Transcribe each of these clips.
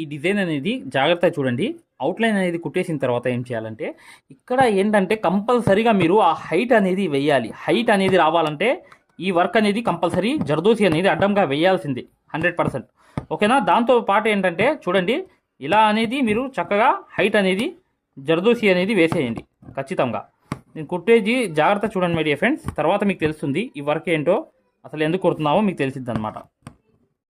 ఈ డిజైన్ అనేది జాగ్రత్తగా చూడండి. అవుట్లైన్ అనేది కుట్టేసిన తర్వాత ఏం చేయాలంటే ఇక్కడ ఏంటంటే కంపల్సరీగా మీరు ఆ హైట్ అనేది వెయ్యాలి హైట్ అనేది రావాలంటే ఈ వర్క్ అనేది కంపల్సరీ జర్దోసి అనేది అడ్డంగా వేయాల్సిందే హండ్రెడ్ పర్సెంట్ ఓకేనా? దాంతో పాటు ఏంటంటే చూడండి ఇలా అనేది మీరు చక్కగా హైట్ అనేది జర్దోసి అనేది వేసేయండి ఖచ్చితంగా. నేను కుట్టేది జాగ్రత్త చూడండి మై డియర్ ఫ్రెండ్స్ తర్వాత మీకు తెలుస్తుంది ఈ వర్క్ ఏంటో అసలు ఎందుకు కుడుతున్నామో మీకు తెలిసిద్ది అనమాట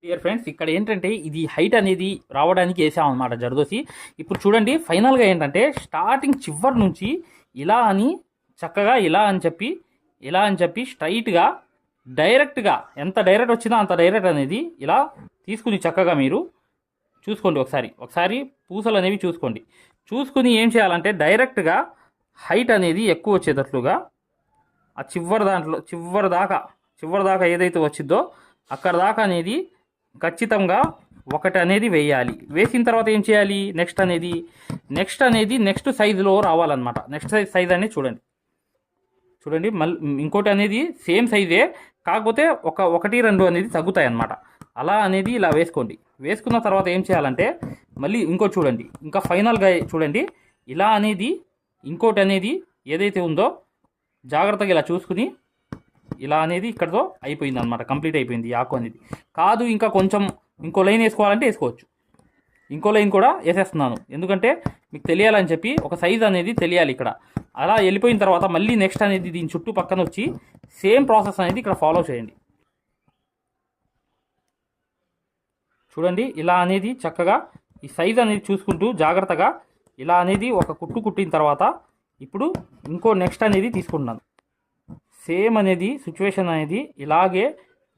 డియర్ ఫ్రెండ్స్ ఇక్కడ ఏంటంటే ఇది హైట్ అనేది రావడానికి వేసామన్నమాట జరదోసి. ఇప్పుడు చూడండి ఫైనల్గా ఏంటంటే స్టార్టింగ్ చివరి నుంచి ఇలా అని చక్కగా ఇలా అని చెప్పి ఇలా అని చెప్పి స్ట్రైట్గా డైరెక్ట్గా ఎంత డైరెక్ట్ వచ్చినా అంత డైరెక్ట్ అనేది ఇలా తీసుకుని చక్కగా మీరు చూసుకోండి ఒకసారి. ఒకసారి పూసలు అనేవి చూసుకోండి. చూసుకుని ఏం చేయాలంటే డైరెక్ట్గా హైట్ అనేది ఎక్కువ వచ్చేటట్లుగా ఆ చివరి దాంట్లో చివరి దాకా చివరి దాకా ఏదైతే వచ్చిందో అక్కడ దాకా అనేది ఖచ్చితంగా ఒకటి అనేది వేయాలి. వేసిన తర్వాత ఏం చేయాలి? నెక్స్ట్ అనేది నెక్స్ట్ అనేది నెక్స్ట్ సైజులో రావాలన్నమాట. నెక్స్ట్ సైజ్ సైజ్ అనేది చూడండి. చూడండి మళ్ళీ ఇంకోటి అనేది సేమ్ సైజే కాకపోతే ఒక ఒకటి రెండు అనేది తగ్గుతాయి అన్నమాట అలా అనేది ఇలా వేసుకోండి. వేసుకున్న తర్వాత ఏం చేయాలంటే మళ్ళీ ఇంకోటి చూడండి. ఇంకా ఫైనల్గా చూడండి. ఇలా అనేది ఇంకోటి అనేది ఏదైతే ఉందో జాగ్రత్తగా ఇలా చూసుకుని ఇలా అనేది ఇక్కడతో అయిపోయింది అనమాట కంప్లీట్ అయిపోయింది ఈ ఆకు అనేది. కాదు ఇంకా కొంచెం ఇంకో లైన్ వేసుకోవాలంటే వేసుకోవచ్చు. ఇంకో లైన్ కూడా వేసేస్తున్నాను. ఎందుకంటే మీకు తెలియాలని చెప్పి ఒక సైజ్ అనేది తెలియాలి ఇక్కడ. అలా వెళ్ళిపోయిన తర్వాత మళ్ళీ నెక్స్ట్ అనేది దీని చుట్టూ పక్కన వచ్చి సేమ్ ప్రాసెస్ అనేది ఇక్కడ ఫాలో చేయండి. చూడండి ఇలా అనేది చక్కగా ఈ సైజ్ అనేది చూసుకుంటూ జాగ్రత్తగా ఇలా అనేది ఒక కుట్టు కుట్టిన తర్వాత ఇప్పుడు ఇంకో నెక్స్ట్ అనేది తీసుకుంటున్నాను. సేమ్ అనేది సిచ్యువేషన్ అనేది ఇలాగే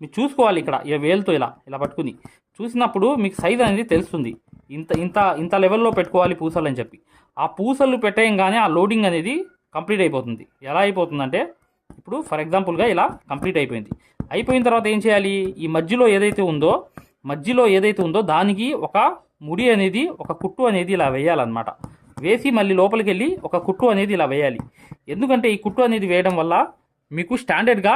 మీరు చూసుకోవాలి ఇక్కడ ఈ వేలుతో ఇలా ఇలా పట్టుకుని. చూసినప్పుడు మీకు సైజ్ అనేది తెలుస్తుంది. ఇంత ఇంత ఇంత లెవెల్లో పెట్టుకోవాలి పూసలు అని చెప్పి. ఆ పూసలు పెట్టేయంగానే ఆ లోడింగ్ అనేది కంప్లీట్ అయిపోతుంది. ఎలా అయిపోతుందంటే ఇప్పుడు ఫర్ ఎగ్జాంపుల్గా ఇలా కంప్లీట్ అయిపోయింది. అయిపోయిన తర్వాత ఏం చేయాలి? ఈ మధ్యలో ఏదైతే ఉందో మధ్యలో ఏదైతే ఉందో దానికి ఒక ముడి అనేది ఒక కుట్టు అనేది ఇలా వేయాలన్నమాట. వేసి మళ్ళీ లోపలికి వెళ్ళి ఒక కుట్టు అనేది ఇలా వేయాలి. ఎందుకంటే ఈ కుట్టు అనేది వేయడం వల్ల మీకు స్టాండర్డ్గా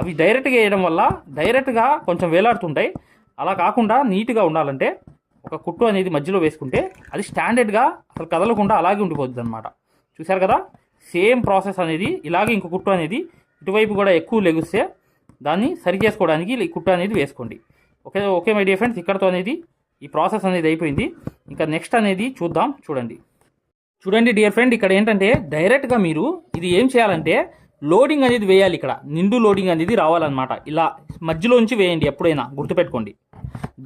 అవి డైరెక్ట్గా వేయడం వల్ల డైరెక్ట్గా కొంచెం వేలాడుతుంటాయి. అలా కాకుండా నీట్గా ఉండాలంటే ఒక కుట్టు అనేది మధ్యలో వేసుకుంటే అది స్టాండర్డ్గా అసలు కదలకుండా అలాగే ఉండిపోతుంది అనమాట చూశారు కదా? సేమ్ ప్రాసెస్ అనేది ఇలాగే ఇంకో కుట్టు అనేది ఇటువైపు కూడా ఎక్కువ లెగిస్తే దాన్ని సరి చేసుకోవడానికి ఈ కుట్టు అనేది వేసుకోండి. Okay okay my dear friends ఇక్కడతో అనేది ఈ ప్రాసెస్ అనేది అయిపోయింది. ఇంకా నెక్స్ట్ అనేది చూద్దాం చూడండి. చూడండి డియర్ ఫ్రెండ్ ఇక్కడ ఏంటంటే డైరెక్ట్గా మీరు ఇది ఏం చేయాలంటే లోడింగ్ అనేది వేయాలి ఇక్కడ. నిండు లోడింగ్ అనేది రావాలన్నమాట. ఇలా మధ్యలోంచి వేయండి ఎప్పుడైనా గుర్తుపెట్టుకోండి.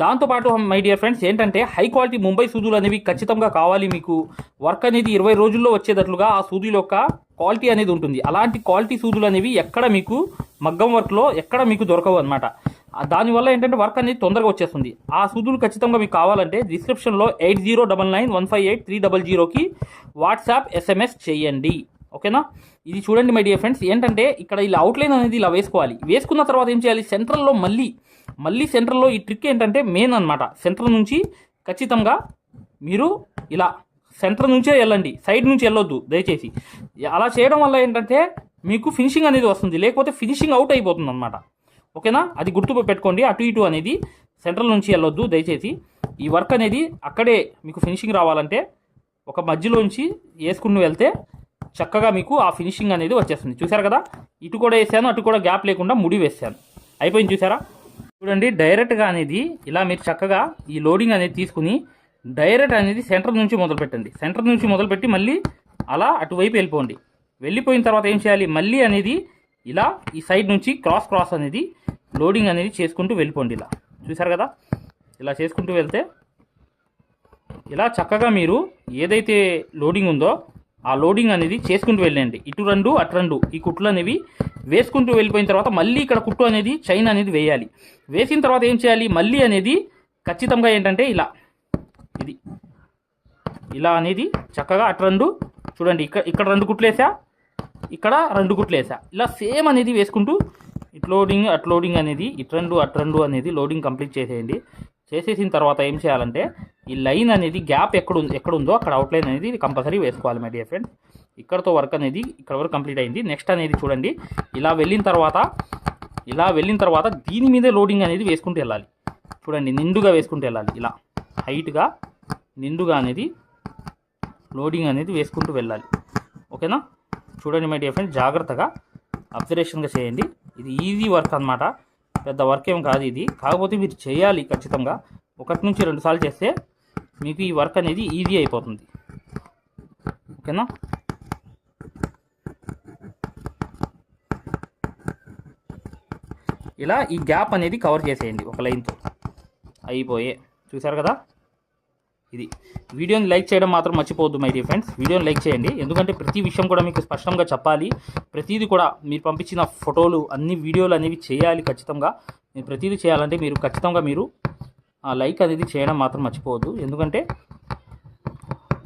దాంతోపాటు మై డియర్ ఫ్రెండ్స్ ఏంటంటే హై క్వాలిటీ ముంబై సూదులు అనేవి ఖచ్చితంగా కావాలి మీకు. వర్క్ అనేది ఇరవై రోజుల్లో వచ్చేటట్లుగా ఆ సూదుల యొక్క క్వాలిటీ అనేది ఉంటుంది. అలాంటి క్వాలిటీ సూదులు అనేవి ఎక్కడ మీకు మగ్గం వర్క్లో ఎక్కడ మీకు దొరకవు అనమాట దానివల్ల ఏంటంటే వర్క్ అనేది తొందరగా వచ్చేస్తుంది. ఆ సూదులు ఖచ్చితంగా మీకు కావాలంటే డిస్క్రిప్షన్లో eight zero double nine one five eight three double జీరోకి వాట్సాప్ ఎస్ఎంఎస్ చేయండి. ఓకేనా? ఇది చూడండి మై డియర్ ఫ్రెండ్స్ ఏంటంటే ఇక్కడ ఇలా అవుట్లైన్ అనేది ఇలా వేసుకోవాలి. వేసుకున్న తర్వాత ఏం చేయాలి? సెంట్రల్లో మళ్ళీ మళ్ళీ సెంట్రల్లో ఈ ట్రిక్ ఏంటంటే మెయిన్ అనమాట సెంటర్ నుంచి ఖచ్చితంగా మీరు ఇలా సెంటర్ నుంచే వెళ్ళండి. సైడ్ నుంచి వెళ్ళొద్దు దయచేసి. అలా చేయడం వల్ల ఏంటంటే మీకు ఫినిషింగ్ అనేది వస్తుంది. లేకపోతే ఫినిషింగ్ అవుట్ అయిపోతుంది అనమాట ఓకేనా? అది గుర్తు పెట్టుకోండి. అటు ఇటు అనేది సెంట్రల్ నుంచి వెళ్ళొద్దు దయచేసి. ఈ వర్క్ అనేది అక్కడే మీకు ఫినిషింగ్ రావాలంటే ఒక మధ్యలోంచి వేసుకుని వెళ్తే చక్కగా మీకు ఆ ఫినిషింగ్ అనేది వచ్చేస్తుంది. చూసారు కదా? ఇటు కూడా వేసాను అటు కూడా గ్యాప్ లేకుండా ముడి వేసాను. అయిపోయింది చూసారా చూడండి డైరెక్ట్గా అనేది ఇలా మీరు చక్కగా ఈ లోడింగ్ అనేది తీసుకుని డైరెక్ట్ అనేది సెంటర్ నుంచి మొదలు పెట్టండి. సెంటర్ నుంచి మొదలుపెట్టి మళ్ళీ అలా అటువైపు వెళ్ళిపోండి. వెళ్ళిపోయిన తర్వాత ఏం చేయాలి? మళ్ళీ అనేది ఇలా ఈ సైడ్ నుంచి క్రాస్ క్రాస్ అనేది లోడింగ్ అనేది చేసుకుంటూ వెళ్ళిపోండి ఇలా. చూసారు కదా? ఇలా చేసుకుంటూ వెళ్తే ఇలా చక్కగా మీరు ఏదైతే లోడింగ్ ఉందో ఆ లోడింగ్ అనేది చేసుకుంటూ వెళ్ళండి. ఇటు రెండు అటు రెండు. ఈ కుట్లు అనేవి వేసుకుంటూ వెళ్ళిపోయిన తర్వాత మళ్ళీ ఇక్కడ కుట్టు అనేది చైన్ అనేది వేయాలి. వేసిన తర్వాత ఏం చేయాలి? మళ్ళీ అనేది ఖచ్చితంగా ఏంటంటే ఇలా. ఇది. ఇలా అనేది చక్కగా అటు రెండు. చూడండి ఇక్కడ ఇక్కడ రెండు కుట్లు వేసా ఇక్కడ రెండు కుట్లు వేసా ఇలా సేమ్ అనేది వేసుకుంటూ ఇటు లోడింగ్ అట్ లోడింగ్ అనేది ఇటు రెండు అటు రెండు అనేది లోడింగ్ కంప్లీట్ చేసేయండి. చేసేసిన తర్వాత ఏం చేయాలంటే ఈ లైన్ అనేది గ్యాప్ ఎక్కడ ఉంది ఎక్కడ ఉందో అక్కడ అవుట్లైన్ అనేది కంపల్సరీ వేసుకోవాలి మై డియర్ ఫ్రెండ్ ఇక్కడతో వర్క్ అనేది ఇక్కడ వరకు కంప్లీట్ అయింది. నెక్స్ట్ అనేది చూడండి. ఇలా వెళ్ళిన తర్వాత ఇలా వెళ్ళిన తర్వాత దీని మీదే లోడింగ్ అనేది వేసుకుంటూ వెళ్ళాలి. చూడండి నిండుగా వేసుకుంటూ వెళ్ళాలి. ఇలా హైట్గా నిండుగా అనేది లోడింగ్ అనేది వేసుకుంటూ వెళ్ళాలి. ఓకేనా చూడండి మై డియర్ ఫ్రెండ్ జాగ్రత్తగా అబ్జర్వేషన్గా చేయండి. ఇది ఈజీ వర్క్ అన్నమాట. పెద్ద వర్క్ ఏం కాదు ఇది. కాకపోతే మీరు చేయాలి ఖచ్చితంగా. ఒకటి నుంచి రెండుసార్లు చేస్తే మీకు ఈ వర్క్ అనేది ఈజీ అయిపోతుంది. ఓకేనా? ఇలా ఈ గ్యాప్ అనేది కవర్ చేసేయండి ఒక లైన్తో. అయిపోయే. చూసారు కదా? ఇది. వీడియోని లైక్ చేయడం మాత్రం మర్చిపోవద్దు మై డియర్ ఫ్రెండ్స్ వీడియోని లైక్ చేయండి. ఎందుకంటే ప్రతి విషయం కూడా మీకు స్పష్టంగా చెప్పాలి. ప్రతిదీ కూడా మీరు పంపించిన ఫోటోలు అన్ని వీడియోలు అనేవి చేయాలి ఖచ్చితంగా. మీరు ప్రతిదీ చేయాలంటే మీరు ఖచ్చితంగా మీరు లైక్ అనేది చేయడం మాత్రం మర్చిపోవద్దు. ఎందుకంటే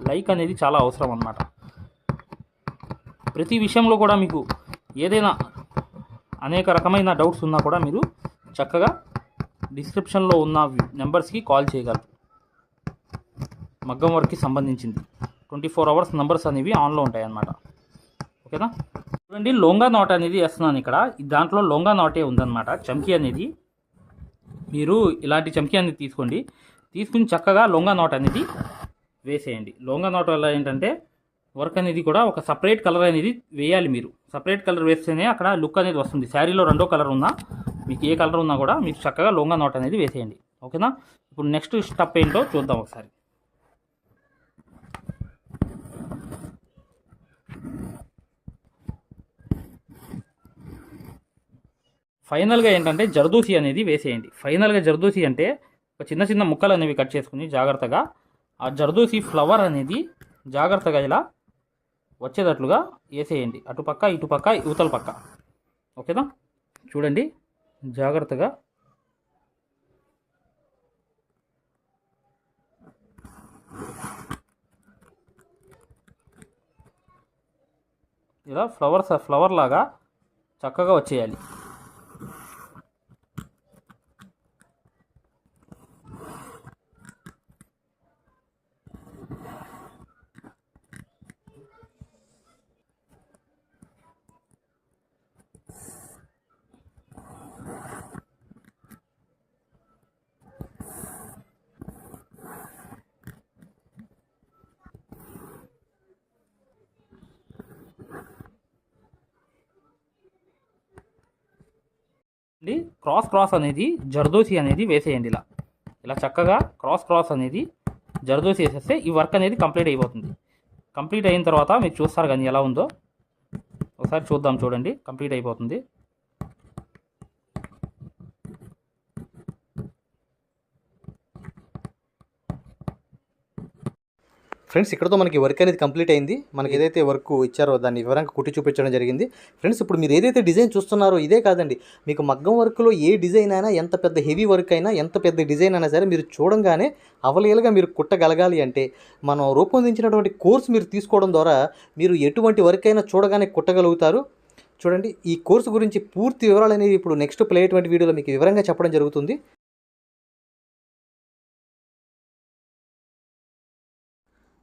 లైక్ అనేది చాలా అవసరం అన్నమాట. ప్రతి విషయంలో కూడా మీకు ఏదైనా అనేక రకమైన డౌట్స్ ఉన్నా కూడా మీరు చక్కగా డిస్క్రిప్షన్లో ఉన్న నెంబర్స్కి కాల్ చేయగలరు. మగ్గం వర్క్కి సంబంధించింది. ట్వంటీ ఫోర్ అవర్స్ నెంబర్స్ అనేవి ఆన్లో ఉంటాయి అన్నమాట. ఓకేనా? చూడండి లొంగా నాట్ అనేది వేస్తున్నాను ఇక్కడ. దాంట్లో లొంగా నాటే ఉందన్నమాట. చమ్కీ అనేది మీరు ఇలాంటి చమ్కీ అనేది తీసుకోండి. తీసుకుని చక్కగా లొంగా నాట్ అనేది వేసేయండి. లొంగా నాట్ వల్ల ఏంటంటే వర్క్ అనేది కూడా ఒక సపరేట్ కలర్ అనేది వేయాలి మీరు. సపరేట్ కలర్ వేస్తేనే అక్కడ లుక్ అనేది వస్తుంది. శారీలో రెండో కలర్ ఉన్నా మీకు ఏ కలర్ ఉన్నా కూడా మీరు చక్కగా లొంగా నాట్ అనేది వేసేయండి. ఓకేనా? ఇప్పుడు నెక్స్ట్ స్టెప్ ఏంటో చూద్దాం ఒకసారి. ఫైనల్గా ఏంటంటే జర్దూసి అనేది వేసేయండి. ఫైనల్గా జర్దూసి అంటే ఒక చిన్న చిన్న ముక్కలు అనేవి కట్ చేసుకుని జాగ్రత్తగా ఆ జర్దూసి ఫ్లవర్ అనేది జాగ్రత్తగా ఇలా వచ్చేటట్లుగా వేసేయండి. అటుపక్క ఇటుపక్క ఇవతల పక్క. ఓకేనా? చూడండి. జాగ్రత్తగా. ఇలా ఫ్లవర్స్ ఫ్లవర్ లాగా చక్కగా వచ్చేయాలి. క్రాస్ క్రాస్ అనేది జర్దోసి అనేది వేసేయండి ఇలా. ఇలా చక్కగా క్రాస్ క్రాస్ అనేది జర్దోసి వేసేస్తే ఈ వర్క్ అనేది కంప్లీట్ అయిపోతుంది. కంప్లీట్ అయిన తర్వాత మీరు చూస్తారు కానీ ఎలా ఉందో. ఒకసారి చూద్దాం చూడండి. కంప్లీట్ అయిపోతుంది. ఫ్రెండ్స్ ఇక్కడతో మనకి వర్క్ అనేది కంప్లీట్ అయింది. మనకి ఏదైతే వర్క్ ఇచ్చారో దాన్ని వివరంగా కుట్టి చూపించడం జరిగింది. ఫ్రెండ్స్ ఇప్పుడు మీరు ఏదైతే డిజైన్ చూస్తున్నారో ఇదే కాదండి. మీకు మగ్గం వర్క్లో ఏ డిజైన్ అయినా ఎంత పెద్ద హెవీ వర్క్ అయినా ఎంత పెద్ద డిజైన్ అయినా సరే మీరు చూడంగానే అవలీలగా మీరు కుట్టగలగాలి అంటే మనం రూపొందించినటువంటి కోర్స్ మీరు తీసుకోవడం ద్వారా మీరు ఎటువంటి వర్క్ అయినా చూడగానే కుట్టగలుగుతారు. చూడండి ఈ కోర్సు గురించి పూర్తి వివరాలు అనేవి ఇప్పుడు నెక్స్ట్ ప్లే అటువంటి వీడియోలో మీకు వివరంగా చెప్పడం జరుగుతుంది.